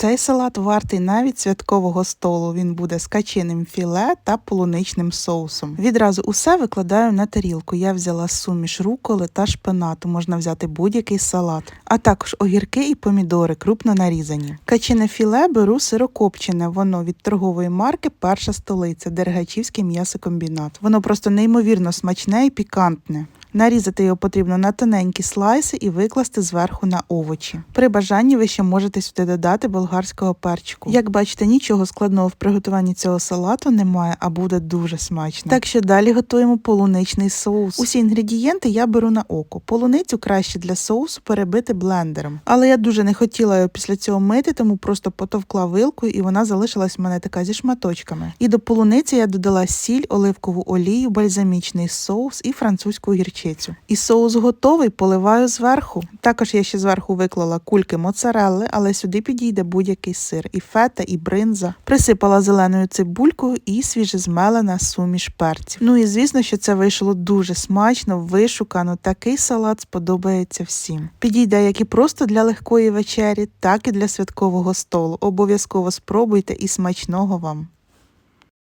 Цей салат вартий навіть святкового столу. Він буде з качиним філе та полуничним соусом. Відразу усе викладаю на тарілку. Я взяла суміш руколи та шпинату. Можна взяти будь-який салат, а також огірки і помідори, крупно нарізані. Качине філе беру сирокопчене. Воно від торгової марки Перша столиця, Дергачівський м'ясокомбінат. Воно просто неймовірно смачне і пікантне. Нарізати його потрібно на тоненькі слайси і викласти зверху на овочі. При бажанні ви ще можете сюди додати болгарського перчику. Як бачите, нічого складного в приготуванні цього салату немає, а буде дуже смачно. Так що далі готуємо полуничний соус. Усі інгредієнти я беру на око. Полуницю краще для соусу перебити блендером. Але я дуже не хотіла його після цього мити, тому просто потовкла вилкою і вона залишилась в мене така зі шматочками. І до полуниці я додала сіль, оливкову олію, бальзамічний соус і французьку гірчицю. І соус готовий, поливаю зверху. Також я ще зверху виклала кульки моцарелли, але сюди підійде будь-який сир, і фета, і бринза. Присипала зеленою цибулькою і свіжезмелена суміш перців. Ну і звісно, що це вийшло дуже смачно, вишукано. Такий салат сподобається всім. Підійде як і просто для легкої вечері, так і для святкового столу. Обов'язково спробуйте і смачного вам.